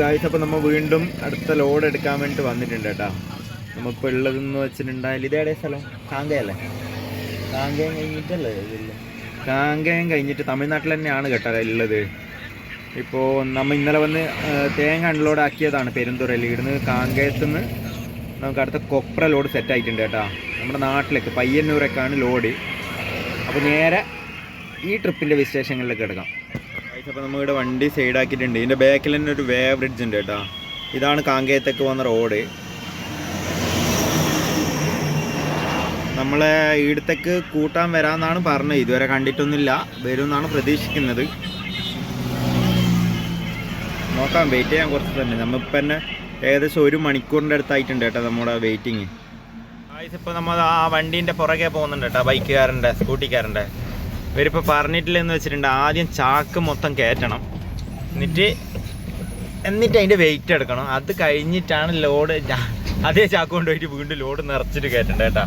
Guys അപ്പോൾ നമ്മൾ വീണ്ടും അടുത്ത ലോഡ് എടുക്കാൻ വേണ്ടിയിട്ട് വന്നിട്ടുണ്ട് കേട്ടോ. നമുക്ക് ഉള്ളതെന്ന് വെച്ചിട്ടുണ്ടെങ്കിൽ ഇതേടെ സ്ഥലം. കാങ്കയല്ലേ? കാങ്കയം കഴിഞ്ഞിട്ടല്ലേ കാങ്കയം കഴിഞ്ഞിട്ട് തമിഴ്നാട്ടിൽ തന്നെയാണ് കേട്ടോ ഉള്ളത്. ഇപ്പോൾ നമ്മൾ ഇന്നലെ വന്ന് തേങ്ങ അൺലോഡ് ആക്കിയതാണ് പെരുന്തുറയിൽ ഇവിടുന്ന് കാങ്കയത്ത് നിന്ന് നമുക്ക് അടുത്ത കൊപ്ര ലോഡ് സെറ്റ് ആയിട്ടുണ്ട് കേട്ടോ. നമ്മുടെ നാട്ടിലേക്ക് പയ്യന്നൂരൊക്കെയാണ് ലോഡ് അപ്പോൾ നേരെ ഈ ട്രിപ്പിന്റെ വിശേഷങ്ങളിലേക്ക് എടുക്കാം അപ്പോൾ നമ്മളിവിടെ വണ്ടി സൈഡാക്കിയിട്ടുണ്ട്. ഇതിന്റെ ബാക്കിൽ തന്നെ ഒരു വേ ബ്രിഡ്ജ് ഉണ്ട് കേട്ടോ. ഇതാണ് കാങ്കേയത്തേക്ക് പോകുന്ന റോഡ് നമ്മളെ ഈടത്തേക്ക് കൂട്ടാൻ വരാമെന്നാണ് പറഞ്ഞത്. ഇതുവരെ കണ്ടിട്ടൊന്നുമില്ല. വരും എന്നാണ് പ്രതീക്ഷിക്കുന്നത്. നോക്കാം. വെയിറ്റ് ചെയ്യാൻ കുറച്ച് തന്നെ നമ്മളിപ്പോൾ തന്നെ ഏകദേശം ഒരു മണിക്കൂറിന്റെ അടുത്തായിട്ടുണ്ട് കേട്ടോ നമ്മുടെ വെയിറ്റിങ് ഇപ്പോൾ നമ്മൾ ആ വണ്ടീന്റെ പുറകെ പോകുന്നുണ്ട് കേട്ടോ. ബൈക്കുകാരന്റെ സ്കൂട്ടിക്കാരന്റെ. ഇവരിപ്പോൾ പറഞ്ഞിട്ടില്ലെന്ന് വെച്ചിട്ടുണ്ട് ആദ്യം ചാക്ക് മൊത്തം കയറ്റണം. എന്നിട്ട് എന്നിട്ട് അതിന്റെ വെയിറ്റ് എടുക്കണം. അത് കഴിഞ്ഞിട്ടാണ് ലോഡ് അതേ ചാക്ക് കൊണ്ടുപോയിട്ട് വീണ്ടും ലോഡ് നിറച്ചിട്ട് കയറ്റണ്ട കേട്ടാ.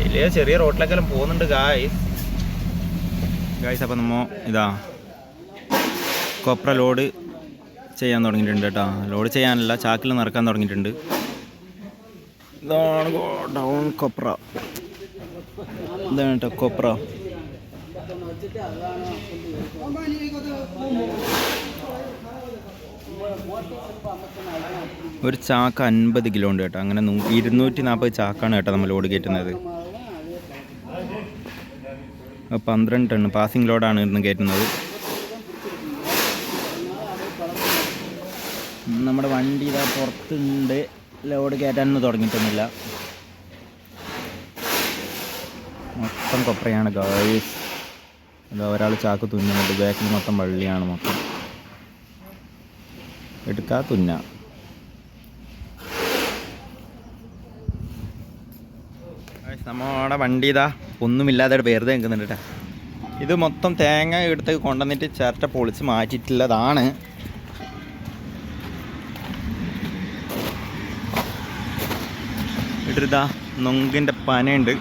ഇതിൽ ചെറിയ റോട്ടിലേക്കെല്ലാം പോകുന്നുണ്ട് ഗായ്സ് ഗായ്സ് അപ്പം നമ്മ ഇതാ കൊപ്ര ലോഡ് ചെയ്യാൻ തുടങ്ങിയിട്ടുണ്ട് കേട്ടോ. ലോഡ് ചെയ്യാനല്ല ചാക്കിൽ നിറക്കാൻ തുടങ്ങിയിട്ടുണ്ട്. ഇതാണ് ഡൗൺ കൊപ്ര. ഇതാണ് കേട്ടോ കൊപ്ര. ഒരു ചാക്ക് അൻപത് കിലോ ഉണ്ട് കേട്ടോ. അങ്ങനെ ഇരുന്നൂറ്റി നാൽപ്പത് ചാക്കാണ് കേട്ടോ നമ്മൾ ലോഡ് കയറ്റുന്നത്. പന്ത്രണ്ട് ടൺ പാസിംഗ് ലോഡാണ് ഇന്ന് കയറ്റുന്നത്. നമ്മുടെ വണ്ടി ഇതാ പുറത്തുണ്ട്. ലോഡ് കയറ്റാനൊന്നും തുടങ്ങിയിട്ടൊന്നുമില്ല. മൊത്തം കൊപ്രയാണ് ഗായ്സ് എന്താ ഒരാൾ ചാക്ക് തുന്നുന്നുണ്ട്. ബാക്കിൽ മൊത്തം വള്ളിയാണ് മൊത്തം. എടുക്കാ തുന്ന. നമ്മുടെ വണ്ടി ഇതാ ഒന്നുമില്ലാതെ വെറുതെ നിൽക്കുന്നുണ്ട് കേട്ടോ. ഇത് മൊത്തം തേങ്ങ എടുത്ത് കൊണ്ടുവന്നിട്ട് ചിരട്ട പൊളിച്ച് മാറ്റിയിട്ടുള്ളതാണ്. ഇട്ടിരുതാ നൊങ്കിന്റെ പനയുണ്ട്.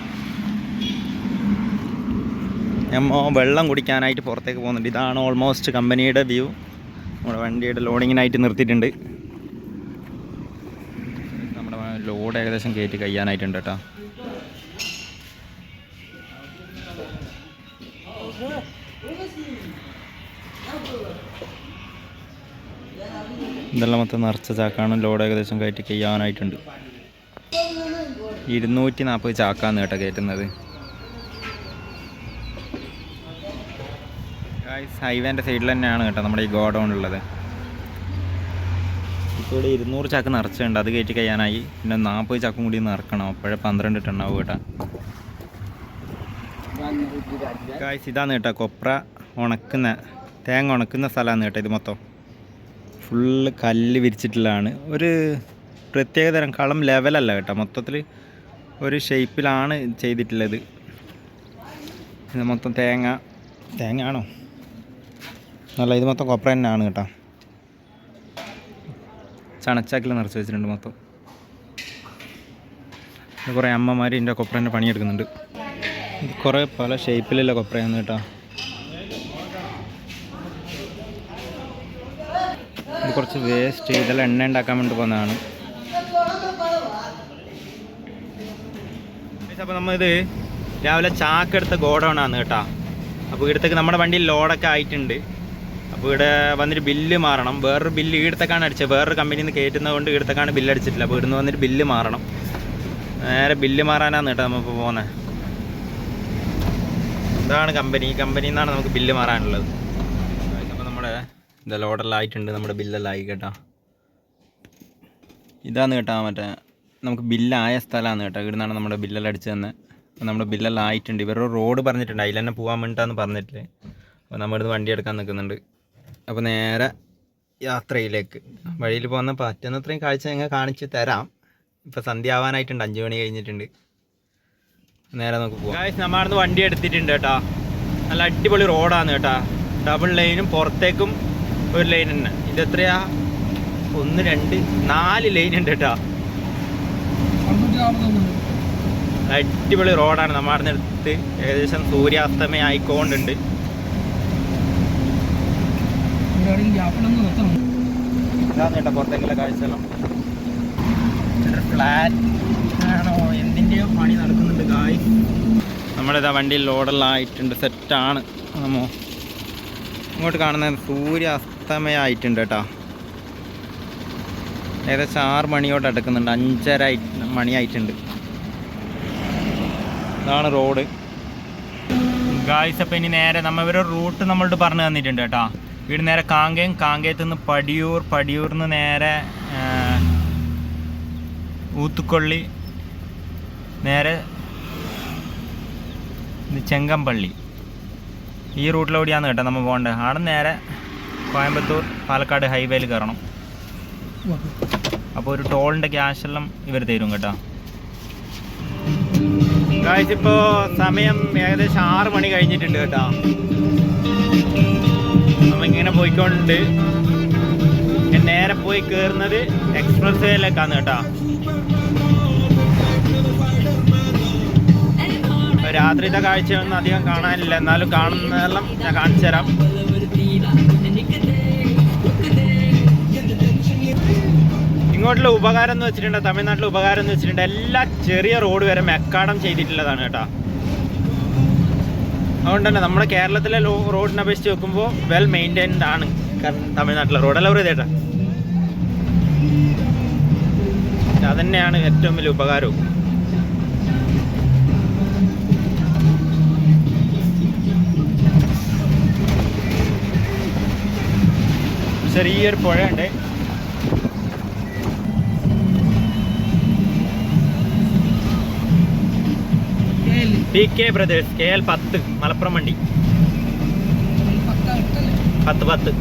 ഞമ്മ വെള്ളം കുടിക്കാനായിട്ട് പുറത്തേക്ക് പോകുന്നുണ്ട്. ഇതാണ് ഓൾമോസ്റ്റ് കമ്പനിയുടെ വ്യൂ നമ്മുടെ വണ്ടിയുടെ ലോഡിങ്ങിനായിട്ട് നിർത്തിയിട്ടുണ്ട്. നമ്മുടെ ലോഡ് ഏകദേശം കയറ്റി കഴിയാനായിട്ടുണ്ട് കേട്ടോ. ഇതെല്ലാം മൊത്തം നിറച്ച ചാക്കാണ്. ലോഡ് ഏകദേശം കയറ്റി കഴിയാനായിട്ടുണ്ട്. ഇരുന്നൂറ്റി നാൽപ്പത് ചാക്കാണ് കേട്ടോ കയറ്റുന്നത്. ഹൈവേന്റെ സൈഡിൽ തന്നെയാണ് കേട്ടോ നമ്മുടെ ഈ ഗോഡൗൺ ഉള്ളത്. ഇപ്പോൾ ഇവിടെ ഇരുന്നൂറ് ചാക്ക് നിറച്ചുണ്ട് അത് കയറ്റി കഴിയാനായി. പിന്നെ നാൽപ്പത് ചാക്കും കൂടി നിറക്കണം അപ്പോഴേ പന്ത്രണ്ട് ടണ്ണാവും കേട്ടോ. ഗായ്സ് ഇതാണ് കേട്ടോ കൊപ്ര ഉണക്കുന്ന തേങ്ങ ഉണക്കുന്ന സ്ഥലമാണ് കേട്ടോ ഇത് മൊത്തം. ഫുള്ള് കല്ല് വിരിച്ചിട്ടുള്ളതാണ്. ഒരു പ്രത്യേകതരം കളം ലെവലല്ല കേട്ടോ. മൊത്തത്തിൽ ഒരു ഷേപ്പിലാണ് ചെയ്തിട്ടുള്ളത്. മൊത്തം തേങ്ങ. തേങ്ങ ആണോ നല്ല ഇത് മൊത്തം കൊപ്ര തന്നെയാണ് കേട്ടോ. ചണച്ചാക്കിൽ നിറച്ച് വെച്ചിട്ടുണ്ട് മൊത്തം. കുറേ അമ്മമാർ ഇതിന്റെ കൊപ്രേന്റെ പണിയെടുക്കുന്നുണ്ട്. ഇത് കുറേ പല ഷേപ്പിലുള്ള കൊപ്രയാണ് കേട്ടോ. ഇത് കുറച്ച് വേസ്റ്റ് ഇതെല്ലാം എണ്ണ ഉണ്ടാക്കാൻ വേണ്ടി പോകുന്നതാണ്. അപ്പോൾ നമ്മളിത് രാവിലെ ചാക്കെടുത്ത ഗോഡൗൺ ആണ് കേട്ടോ. അപ്പോൾ ഇടത്തേക്ക് നമ്മുടെ വണ്ടിയിൽ ലോഡൊക്കെ ആയിട്ടുണ്ട്. അപ്പോൾ ഇവിടെ വന്നിട്ട് ബില്ല് മാറണം. വേറൊരു ബില്ല് ഈടത്തേക്കാണ് അടിച്ചത്. വേറൊരു കമ്പനിയിൽ നിന്ന് കയറ്റുന്നത് കൊണ്ട് ഈടത്തേക്കാണ് ബില്ല് അടിച്ചിട്ടില്ല. അപ്പോൾ ഇവിടുന്ന് വന്നിട്ട് ബില്ല് മാറണം. നേരെ ബില്ല് മാറാനാണ് കേട്ടോ നമ്മളിപ്പോൾ പോകുന്നത് ഇതാണ് കമ്പനി കമ്പനിയിൽ നിന്നാണ് നമുക്ക് ബില്ല് മാറാനുള്ളത്. അപ്പോൾ നമ്മുടെ ഇതെല്ലാം ആയിട്ടുണ്ട്. നമ്മുടെ ബില്ലെല്ലാം ആയി കേട്ടോ. ഇതാണ് കേട്ടോ മറ്റേ നമുക്ക് ബില്ലായ സ്ഥലമാണ് കേട്ടോ. ഇവിടുന്നാണ് നമ്മുടെ ബില്ലെല്ലാം അടിച്ചു തന്നെ. നമ്മുടെ ബില്ലെല്ലാം ആയിട്ടുണ്ട്. ഇവരുടെ റോഡ് പറഞ്ഞിട്ടുണ്ട്. അതിൽ തന്നെ പോകാൻ വേണ്ടിയിട്ടാന്ന് പറഞ്ഞിട്ടില്ലേ. അപ്പോൾ നമ്മളിത് വണ്ടി എടുക്കാൻ നിൽക്കുന്നുണ്ട് അപ്പോൾ നേരെ യാത്രയിലേക്ക്. വഴിയിൽ പോകുന്ന പറ്റുന്ന അത്രയും കാഴ്ച ഞങ്ങൾ കാണിച്ച് തരാം. ഇപ്പോൾ സന്ധ്യ ആവാനായിട്ടുണ്ട് അഞ്ച് മണി കഴിഞ്ഞിട്ടുണ്ട്. നേരെ നമുക്ക് പോകാം ഗായ്സ് നമ്മളവിടുന്ന് വണ്ടി എടുത്തിട്ടുണ്ട് കേട്ടോ. നല്ല അടിപൊളി റോഡാണ് കേട്ടോ. ഡബിൾ ലൈനും പുറത്തേക്കും ഒരു ലൈൻ തന്നെ. ഇത് എത്രയാ? ഒന്ന് രണ്ട് നാല് ലൈൻ ഉണ്ട് കേട്ടോ. അടിപൊളി റോഡാണ്. നമ്മുടെ അടുത്ത് ഏകദേശം സൂര്യാസ്തമയം ആയിക്കൊണ്ടുണ്ട്. കേട്ടോ പുറത്തേക്കുള്ള കാഴ്ചയെല്ലാം ഫ്ലാറ്റ് എന്തിന്റെയോ പണി നടക്കുന്നുണ്ട് ഗായ് നമ്മളിതാ വണ്ടി ലോഡെല്ലാം ആയിട്ടുണ്ട് സെറ്റാണ് നമ്മോ ഇങ്ങോട്ട് കാണുന്ന സൂര്യ അസ്തമയമായിട്ടുണ്ട് കേട്ടോ. ഏകദേശം ആറ് മണിയോട്ട് അടുക്കുന്നുണ്ട് അഞ്ചര മണിയായിട്ടുണ്ട്. ഇതാണ് റോഡ് ഗായ്സ് അപ്പം ഇനി നേരെ നമ്മ ഇവരുടെ റൂട്ട് നമ്മളോട് പറഞ്ഞു തന്നിട്ടുണ്ട് കേട്ടോ. വീട് നേരെ കാങ്കയം കാങ്കയത്ത് നിന്ന് പടിയൂർ പടിയൂർന്ന് നേരെ ഊത്തുക്കൊള്ളി നേരെ ചെങ്കമ്പള്ളി. ഈ റൂട്ടിലൂടെയാണ് കേട്ടോ നമ്മൾ പോകേണ്ടത് അവിടെ നേരെ കോയമ്പത്തൂർ പാലക്കാട് ഹൈവേയിൽ കയറണം. അപ്പോൾ ഒരു ടോളിന്റെ ക്യാഷ് എല്ലാം ഇവർ തരും കേട്ടോ. ഇപ്പോൾ സമയം ഏകദേശം ആറ് മണി കഴിഞ്ഞിട്ടുണ്ട് കേട്ടോ. നമ്മളിങ്ങനെ പോയിക്കൊണ്ട് നേരെ പോയി കയറുന്നത് എക്സ്പ്രസ് വേയിലേക്കാണ് കേട്ടോ. കാഴ്ച കാഴ്ചയൊന്നും അധികം കാണാനില്ല. എന്നാലും കാണുന്നതെല്ലാം ഞാൻ കാണിച്ചു തരാം. ഇങ്ങോട്ടുള്ള ഉപകാരം എന്ന് വെച്ചിട്ടുണ്ട് തമിഴ്നാട്ടിലെ ഉപകാരം എന്ന് വെച്ചിട്ടുണ്ട്. എല്ലാ ചെറിയ റോഡ് വരെ മെക്കാടം ചെയ്തിട്ടുള്ളതാണ് കേട്ടോ. അതുകൊണ്ട് തന്നെ നമ്മുടെ കേരളത്തിലെ റോഡിനെ അപേക്ഷിച്ച് നോക്കുമ്പോൾ വെൽ മെയിന്റൈൻഡ് ആണ് തമിഴ്നാട്ടിലെ റോഡല്ല ഒരു ഇതേട്ടാ തന്നെയാണ് ഏറ്റവും വലിയ ഉപകാരവും. ചെറിയൊരു പുഴയുണ്ട്. T K brothers K L പത്ത് മലപ്പുറം വണ്ടി. പത്ത് പത്ത്.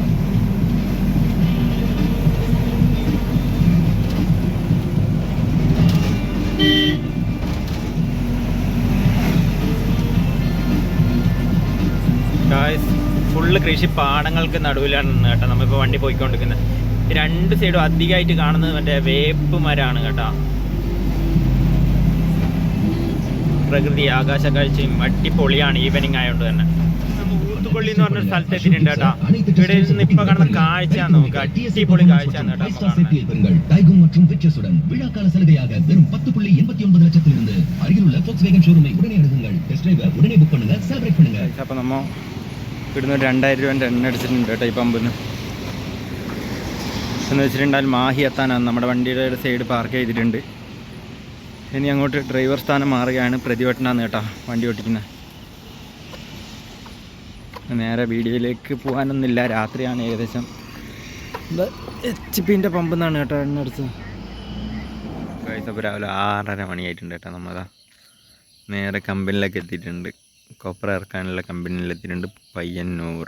ഫുള്ള് കൃഷി പാടങ്ങൾക്ക് നടുവിലാണ് കേട്ടോ. നമ്മളിപ്പോൾ വണ്ടി പോയിക്കൊണ്ടിരിക്കുന്നത്. രണ്ട് സൈഡും അധികമായിട്ട് കാണുന്നത് മറ്റേ വേപ്പ് മരമാണ് കേട്ടോ. പ്രകൃതി ആകാശ കാഴ്ചയും അടിപൊളിയാണ് ഈവനിങ് ആയതുകൊണ്ട് തന്നെ. ൂത്തുപള്ളി എന്ന് പറഞ്ഞ സ്ഥലത്ത് എത്തിയിട്ടുണ്ട് കേട്ടോ. ഇവിടെ നിന്ന് ഇപ്പൊ കാണുന്ന കാഴ്ച നമുക്ക് അടിപൊളി കാഴ്ച അപ്പൊ നമ്മ ഇവിടുന്ന് രണ്ടായിരം രൂപ എണ്ണ അടിച്ചിട്ടുണ്ട് കേട്ടോ ഈ പമ്പിൽ എന്ന് വെച്ചിട്ടുണ്ടാൽ മാഹി എത്താനാണ്. നമ്മുടെ വണ്ടിയുടെ സൈഡ് പാർക്ക് ചെയ്തിട്ടുണ്ട്. ഇനി അങ്ങോട്ട് ഡ്രൈവർ സ്ഥാനം മാറുകയാണ് പ്രതിവട്ടനാന്ന് കേട്ടോ വണ്ടി ഓട്ടിക്കുന്നത് നേരെ വീഡിയോയിലേക്ക് പോകാനൊന്നുമില്ല രാത്രിയാണ് ഏകദേശം. എച്ച് പിന്റെ പമ്പ് നിന്നാണ് കേട്ടോ എണ്ണ അടിച്ചത് അപ്പോൾ രാവിലെ ആറര മണിയായിട്ടുണ്ട് കേട്ടോ നമ്മളതാ. നേരെ കമ്പനിയിലൊക്കെ എത്തിയിട്ടുണ്ട്. കൊപ്പറ ഇറക്കാനുള്ള കമ്പനിയിലെത്തിയിട്ടുണ്ട് പയ്യന്നൂർ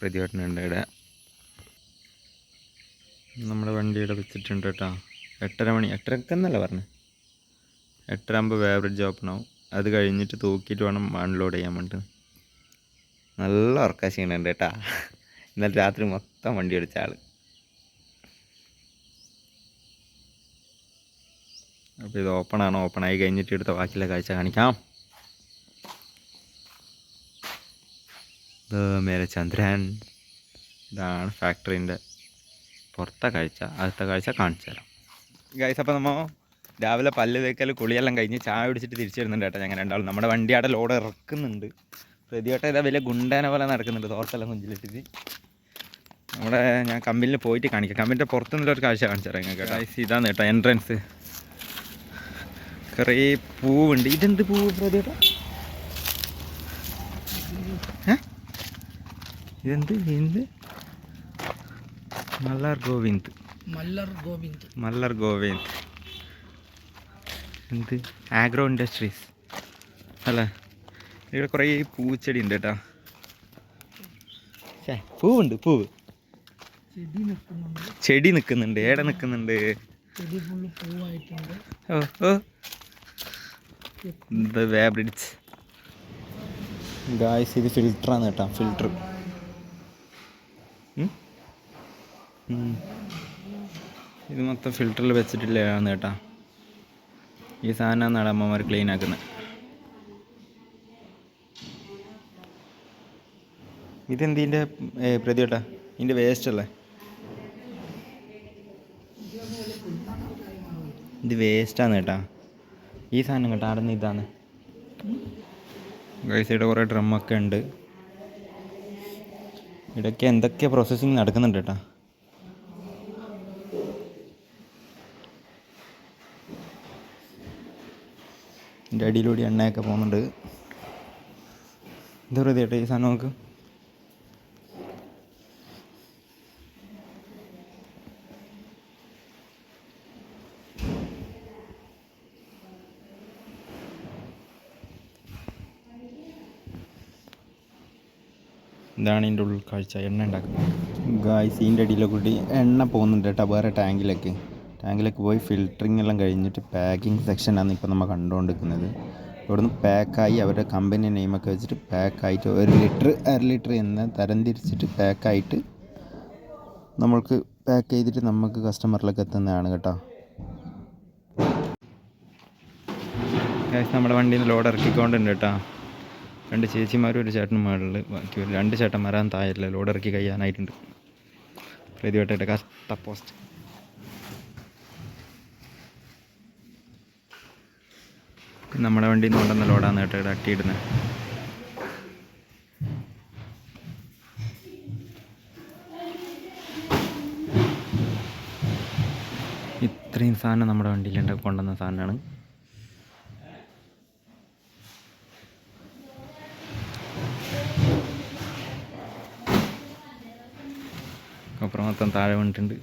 പ്രതിവട്ടനുണ്ട് ഇവിടെ. നമ്മുടെ വണ്ടി ഇവിടെ വെച്ചിട്ടുണ്ട് കേട്ടോ. എട്ടര മണി എട്ടരക്കെന്നല്ല പറഞ്ഞു? എട്ടര ആകുമ്പോൾ വേവറേജ് ഓപ്പൺ ആവും അത് കഴിഞ്ഞിട്ട് തൂക്കിയിട്ട് വേണം അൺലോഡ് ചെയ്യാൻ വേണ്ടിയിട്ട് നല്ല ഉറക്ക ക്ഷീണുണ്ട് കേട്ടാ ഇന്നലെ രാത്രി മൊത്തം വണ്ടി അടിച്ച ആൾ അപ്പോൾ ഇത് ഓപ്പൺ ആണ് ഓപ്പൺ ആയി കഴിഞ്ഞിട്ട് എടുത്ത ബാക്കിയുള്ള കാഴ്ച കാണിക്കാം. മേലെ ചന്ദ്രൻ. ഇതാണ് ഫാക്ടറിന്റെ പുറത്തെ കാഴ്ച. അടുത്ത കാഴ്ച കാണിച്ചു തരാം ഗൈസ് അപ്പോൾ നമ്മൾ രാവിലെ പല്ല് തേക്കൽ കുളിയെല്ലാം കഴിഞ്ഞ് ചായ കുടിച്ചിട്ട് തിരിച്ചു വരുന്നുണ്ട് കേട്ടോ ഞങ്ങൾ രണ്ടാളും. നമ്മുടെ വണ്ടിയുടെ ലോഡ് ഇറക്കുന്നുണ്ട്. പ്രതിയോട്ടം ഇതാ വലിയ ഗുണ്ടേനെ പോലെ നടക്കുന്നുണ്ട് തോർത്തെല്ലാം കുഞ്ചിലിട്ടിട്ട്. നമ്മുടെ ഞാൻ കമ്പനിയിൽ പോയിട്ട് കാണിക്കാം. കമ്പനിന്റെ പുറത്തുനിന്നുള്ള ഒരു കാഴ്ച കാണിച്ചു തരാം ഞങ്ങൾക്ക് ഗൈസ് ഇതാണ് കേട്ടോ എൻട്രൻസ് കുറേ പൂവുണ്ട്. ഇതെന്ത് പൂവ് പ്രതിയോട്ട ഇതെന്ത്? എന്ത്? മല്ലാർ ഗോവിന്ദ്. മല്ലർ ഗോവിന്ദ്. മല്ലർ ഗോവിന്ദ്. എന്ത്? Agro industries. അല്ലേ? ഇവിടെ കുറേ പൂച്ചെടി ഉണ്ട് കേട്ടോ. പൂവുണ്ട് പൂവ്. ചെടി നിൽക്കുന്നുണ്ട്. ഏടെ നിൽക്കുന്നുണ്ട്? ഓ ഓ. ദ വേബ്രിഡ്സ്. ഗായ്സ് ഇത് ഫിൽറ്ററാണ് കേട്ടോ ഫിൽറ്റർ ഇത് മൊത്തം ഫിൽറ്ററിൽ വെച്ചിട്ടില്ലാണ് കേട്ടോ. ഈ സാധനമാണ് അമ്മമാർ ക്ലീൻ ആക്കുന്നത് ഇതെന്തിന്റെ പ്രതിയോട്ടാ ഇതിന്റെ വേസ്റ്റ് അല്ലേ? ഇത് വേസ്റ്റാണ് കേട്ടാ. ഈ സാധനം കേട്ടോ അവിടെ ഇതാണ്. ഗൈസയുടെ കുറേ ഡ്രമ്മൊക്കെ ഉണ്ട്. ഇടയ്ക്ക് എന്തൊക്കെ പ്രോസസ്സിങ് നടക്കുന്നുണ്ട് കേട്ടാ? ഇതിന്റെ അടിയിലൂടെ എണ്ണയൊക്കെ പോകുന്നുണ്ട്. പറയുക ചേട്ടാ ഈ സാധനം നമുക്ക്? ഇതാണ് ഇതിന്റെ ഉൾക്കാഴ്ച. കാഴ്ച എണ്ണ ഉണ്ടാക്കുന്നത്. ഗായ്സ് ഇതിന്റെ അടിയിലെ കൂടി എണ്ണ പോകുന്നുണ്ട് കേട്ടോ വേറെ ടാങ്കിലേക്ക്. ടാങ്കിലേക്ക് പോയി ഫിൽറ്ററിംഗ് എല്ലാം കഴിഞ്ഞിട്ട് പാക്കിംഗ് സെക്ഷനാണ് ഇപ്പോൾ നമ്മൾ കണ്ടുകൊണ്ടിരിക്കുന്നത്. ഇവിടുന്ന് പാക്കായി അവരുടെ കമ്പനി നെയിമൊക്കെ വെച്ചിട്ട് പാക്കായിട്ട് ഒരു ലിറ്റർ അര ലിറ്റർ എന്ന് തരംതിരിച്ചിട്ട് പാക്കായിട്ട് നമ്മൾക്ക് പാക്ക് ചെയ്തിട്ട് നമുക്ക് കസ്റ്റമറിലേക്ക് എത്തുന്നതാണ് കേട്ടോ. നമ്മുടെ വണ്ടിയിൽ ലോഡ് ഇറക്കിക്കൊണ്ടുണ്ട് കേട്ടോ. രണ്ട് ചേച്ചിമാരും ഒരു ചേട്ടനും മുകളിൽ ബാക്കി രണ്ട് ചേട്ടന്മാരാൻ താഴെ ലോഡ് ഇറക്കി കഴിയാനായിട്ടുണ്ട്. പ്രതിവട്ടയുടെ കഷ്ട പോസ്റ്റ് നമ്മുടെ വണ്ടി കൊണ്ടുവന്ന ലോഡാണ് കേട്ടോ ഇവിടെ അട്ടിയിടുന്നത് ഇത്രയും സാധനം നമ്മുടെ വണ്ടിയിലുണ്ട് കൊണ്ടുവന്ന സാധനമാണ്. അപ്പുറം മൊത്തം താഴെ വീണിട്ടുണ്ട്